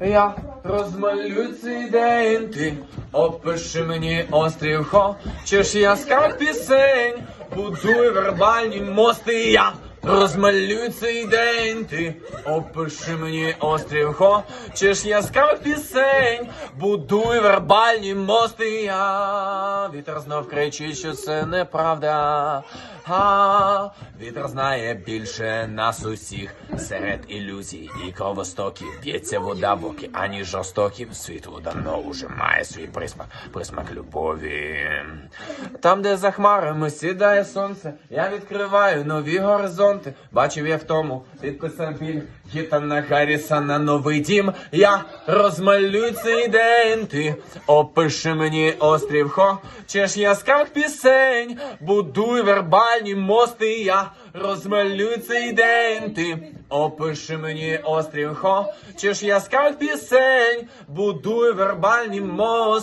Я розмалюю цей день ти, опиши мені острів Хо, чи ж яскравих пісень, будуй вербальні мости я. Розмалюй цей день ти, опиши мені острів чи ж яскравих пісень, будуй вербальні мости я. Вітер знов кричить, що це неправда. А, вітер знає більше нас усіх серед ілюзій і кровостоків. Б'ється вода в океані жорстоків. Світло давно уже має свій присмак, присмак любові. Там, де за хмарами сідає сонце, я відкриваю нові горизонти. Бачив я в тому, підписав біль Гітана Харрісона новий дім. Я розмалюю цей день. Ти опиши мені острів Хо, ж яскравих пісень, будуй вербальні мости. Я розмалюю цей день. Ти опиши мені острів Хо, ж яскравих пісень, будуй вербальні мости.